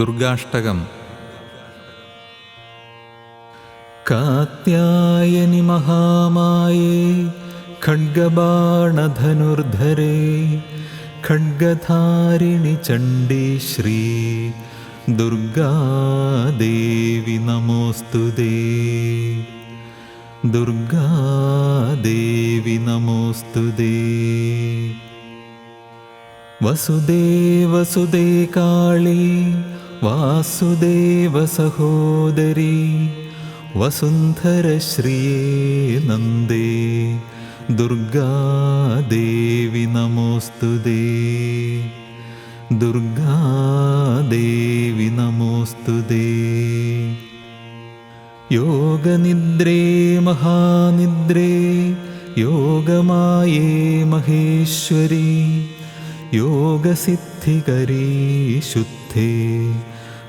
दुर्गाष्टकम् कात्यायनि महामाये खड्गबाणधनुर्धरे खड्गधारिणि चण्डी श्री दुर्गादेवि नमोऽस्तु दे दुर्गादेवि नमोऽस्तु दे वसुदेवसुदे काळी वासुदेवसहोदरी वसुन्धरश्रिये नन्दे दुर्गादेवि नमोऽस्तु दे। दुर्गादेवि नमोऽस्तु दे। योगनिद्रे महानिद्रे योगमाये महेश्वरी योगसिद्धिकरी शुद्धे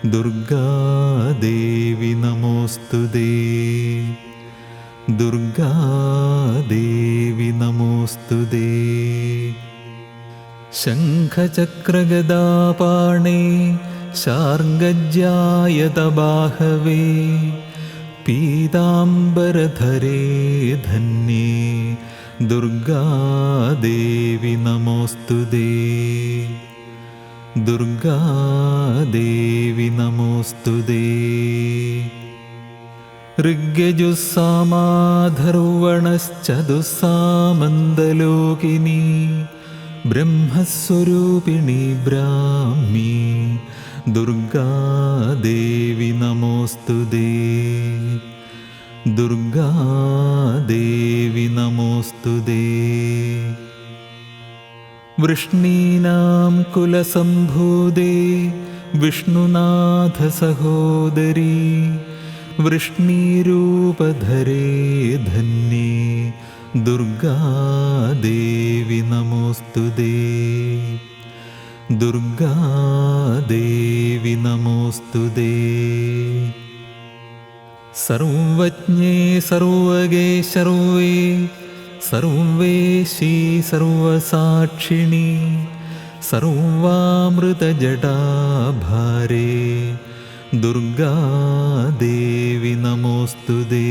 दुर्गादेवि नमोऽस्तु दे। दुर्गादेवि नमोऽस्तु दे। शङ्खचक्रगदापाणे शार्ङ्गज्यायतबाहवे पीताम्बरधरे धन्ये। दुर्गादेवि नमोऽस्तु दे दुर्गादेवि नमोऽस्तु दे ऋग्यजुस्सामाधर्वणश्चतुस्सामन्दलोकिनी ब्रह्मस्वरूपिणी ब्राह्मी दुर्गादेवि नमोऽस्तु दे दुर्गादेवि नमोऽस्तु दे वृष्णीनां कुलसम्भूदे विष्णुनाथसहोदरी वृष्णीरूपधरे धन्ये दुर्गादेवि नमोऽस्तु दे। दुर्गादेवि नमोऽस्तु दे। सर्वज्ञे सर्वगे सर्वे सर्वेशी सर्वसाक्षिणी सर्वामृतजटाभारे दुर्गादेवि नमोऽस्तु दे।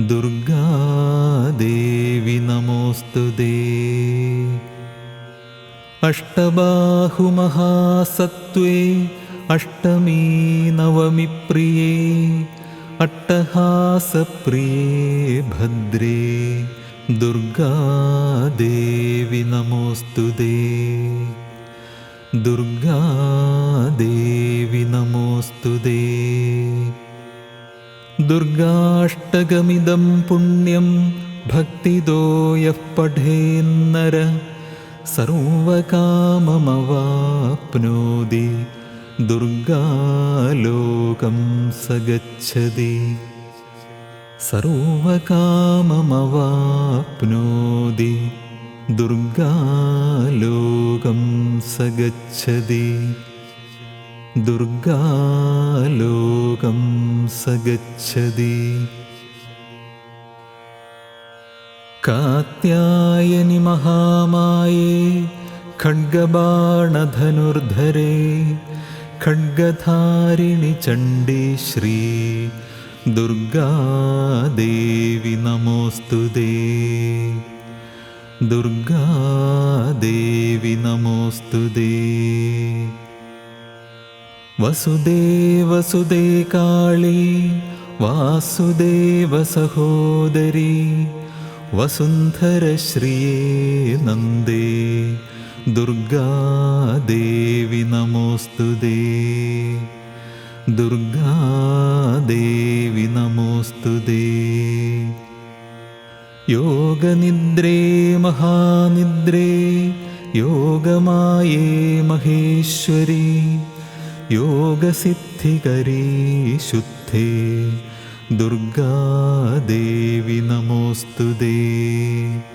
दुर्गादेवि नमोऽस्तु दे। अष्टबाहुमहासत्त्वे अष्टमी नवमी प्रिये अट्टहासप्रिये भद्रे दुर्गादेवि नमोऽस्तु दुर्गादेवि नमोऽस्तु दे। दुर्गाष्टकमिदं पुण्यं भक्तिदो यः पठेन्नर। सर्वकाममवाप्नोति दुर्गालोकं स गच्छति सर्वकाममवाप्नोति दुर्गालोकं स गच्छति दुर्गालोकं स गच्छति कात्यायनि महामाये खड्गबाणधनुर्धरे खड्गधारिणि चण्डी श्री दुर्गादेवि नमोऽस्तु दे। दुर्गादेवि नमोऽस्तु दे। वसुदेवसुदे काळी वासुदेवसहोदरी वसुन्धरश्रिये नन्दे दुर्गादेवि नमोऽस्तु दे। दुर्गादेवि नमोऽस्तु दे। योगनिद्रे महानिद्रे योगमाये महेश्वरी योगसिद्धिकरी शुद्धे। दुर्गादेवि नमोऽस्तु दे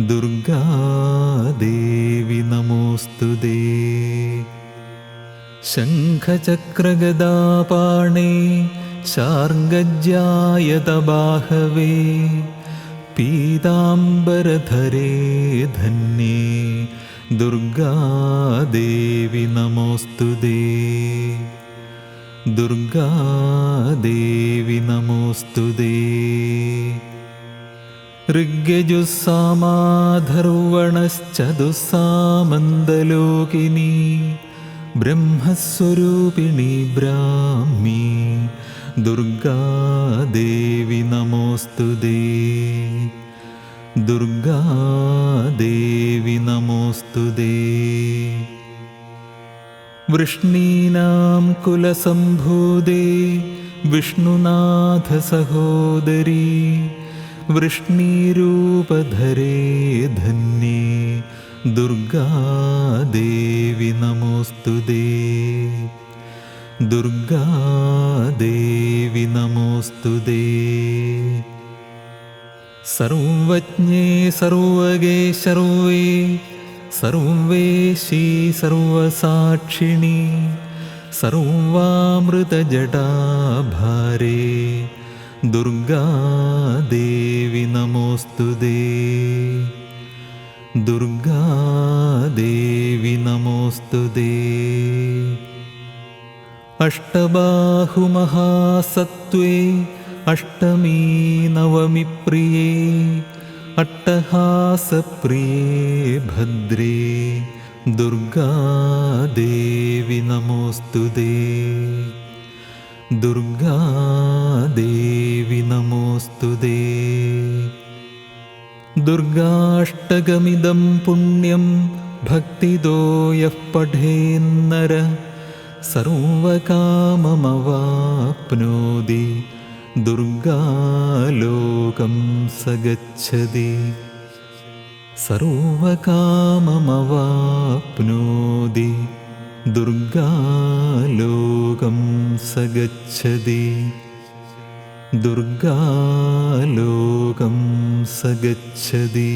दुर्गादेवि नमोऽस्तु दे। शङ्खचक्रगदापाणे शार्ङ्गज्यायतबाहवे पीताम्बरधरे धन्ये। दुर्गादेवि नमोऽस्तु ते दुर्गादेवि नमोऽस्तु ते ऋग्यजुस्सामाधर्वणश्च दुःसामन्दलोकिनी ब्रह्मस्वरूपिणी ब्राह्मी दुर्गादेवि नमोऽस्तु ते दुर्गादेवि नमोऽस्तु ते वृष्णीनां कुलसम्भूदे विष्णुनाथसहोदरी वृष्णीरूपधरे धन्ये दुर्गादेवि नमोऽस्तु ते दुर्गादेवि नमोऽस्तु ते सर्वज्ञे सर्वगे सर्वे सर्वेशी सर्वसाक्षिणी सर्वामृतजटाभारे दुर्गादेवि नमोऽस्तु ते दुर्गादेवि नमोऽस्तु ते अष्टबाहुमहासत्त्वे अष्टमी नवमी प्रिये अट्टहासप्रिये भद्रे। दुर्गादेवि नमोऽस्तु ते दुर्गादेवि नमोऽस्तु ते दुर्गाष्टकमिदं पुण्यं भक्तिदो यः पठेन्नर। सर्वकाममवाप्नोति। दुर्गालोकं स गच्छति सर्वकाममवाप्नोति दुर्गालोकं स गच्छति दुर्गालोकं स गच्छति